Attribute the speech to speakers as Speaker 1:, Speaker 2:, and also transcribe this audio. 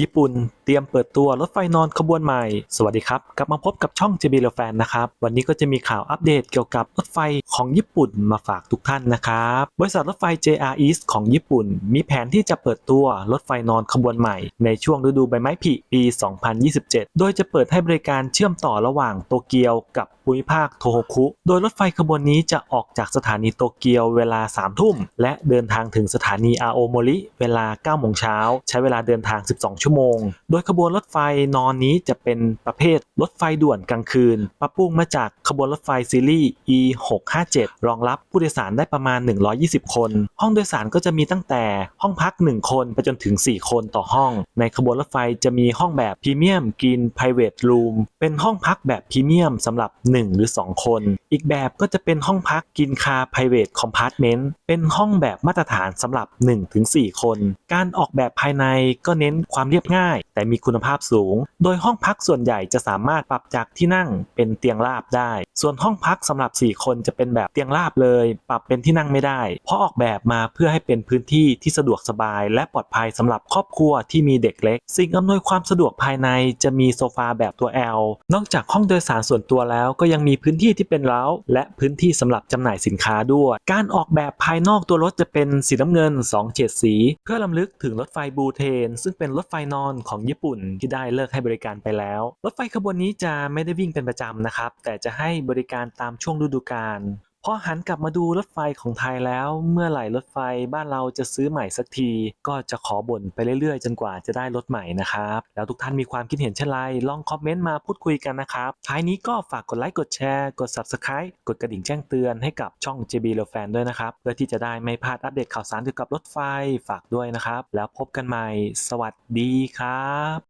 Speaker 1: ญี่ปุ่น รียมเปิดตัวรถไฟนอนขบวนใหม่ สวัสดีครับ กลับมาพบกับช่อง JB r e Fan นะครับ วันนี้ก็จะมีข่าวอัปเดตเกี่ยวกับรถไฟของญี่ปุ่นมาฝากทุกท่านนะครับ บริษัทรถไฟ JR East ของญี่ปุ่น มีแผนที่จะเปิดตัวรถไฟนอนขบวนใหม่ ในช่วงฤดูใบไม้ผลิปี 2027 โดยจะเปิดให้บริการเชื่อมต่อระหว่างโตเกียวกับภูมิภาคโทโฮคุ โดยรถไฟขบวนนี้จะออกจากสถานีโตเกียวเวลา 3 ทุ่ม และเดินทางถึงสถานีอาโอโมริเวลา9โมงเช้า ใช้เวลาเดินทาง 12 ชั่วโมง โดยขบวนรถไฟนอนนี้จะเป็นประเภทรถไฟด่วนกลางคืนปรับปรุงมาจากขบวนรถไฟซีรีส์ E 6 5 7รองรับผู้โดยสารได้ประมาณ 120 คน ห้องโดยสารก็จะมีตั้งแต่ห้องพัก 1 คนไปจนถึง 4 คนต่อห้อง ในขบวนรถไฟจะมีห้องแบบพรีเมียมกิน private room เป็นห้องพักแบบพรีเมียมสำหรับ 1 หรือ 2 คน อีกแบบก็จะเป็นห้องพักกินคา private compartment เป็นห้องแบบมาตรฐานสำหรับ 1-4 คน การออกแบบภายในก็เน้นความเรียบง่าย แต่มีคุณภาพสูง โดยห้องพักส่วนใหญ่จะสามารถปรับจากที่นั่งเป็นเตียงราบได้ ส่วนห้องพักสำหรับ 4 คนจะเป็นแบบเตียงราบเลย ปรับเป็นที่นั่งไม่ได้ เพราะออกแบบมาเพื่อให้เป็นพื้นที่ที่สะดวกสบาย และปลอดภัยสำหรับครอบครัวที่มีเด็กเล็ก สิ่งอำนวยความสะดวกภายในจะมีโซฟาแบบตัว L นอกจากห้องโดยสารส่วนตัวแล้ว ก็ยังมีพื้นที่ที่เป็นเล้าและพื้นที่สำหรับจำหน่ายสินค้าด้วย การออกแบบภายนอกตัวรถจะเป็นสีน้ำเงิน 2 เฉดสี เพื่อลำลึกถึงรถไฟบูเทน ซึ่งเป็นรถไฟนอนของญี่ปุ่นที่ได้เลิกให้บริการไปแล้ว รถไฟขบวนนี้จะไม่ได้วิ่งเป็นประจำนะครับ แต่จะให้บริการตามช่วงฤดูกาล พอหันกลับมาดูรถไฟของไทยแล้ว เมื่อไหร่รถไฟบ้านเราจะซื้อใหม่สักที ก็จะขอบ่นไปเรื่อยๆ จนกว่าจะได้รถใหม่นะครับ แล้วทุกท่านมีความคิดเห็นเช่นไรลองคอมเมนต์มาพูดคุยกันนะครับท้ายนี้ก็ฝากกดไลค์กดแชร์กด Subscribe กดกระดิ่งแจ้งเตือนให้กับช่อง JB r e Fan ด้วยนะครับเพื่อที่จะได้ไม่พลาดอัปเดตข่าวสารเกี่ยวกับรถไฟฝากด้วยนะครับแล้วพบกันใหม่ สวัสดีครับ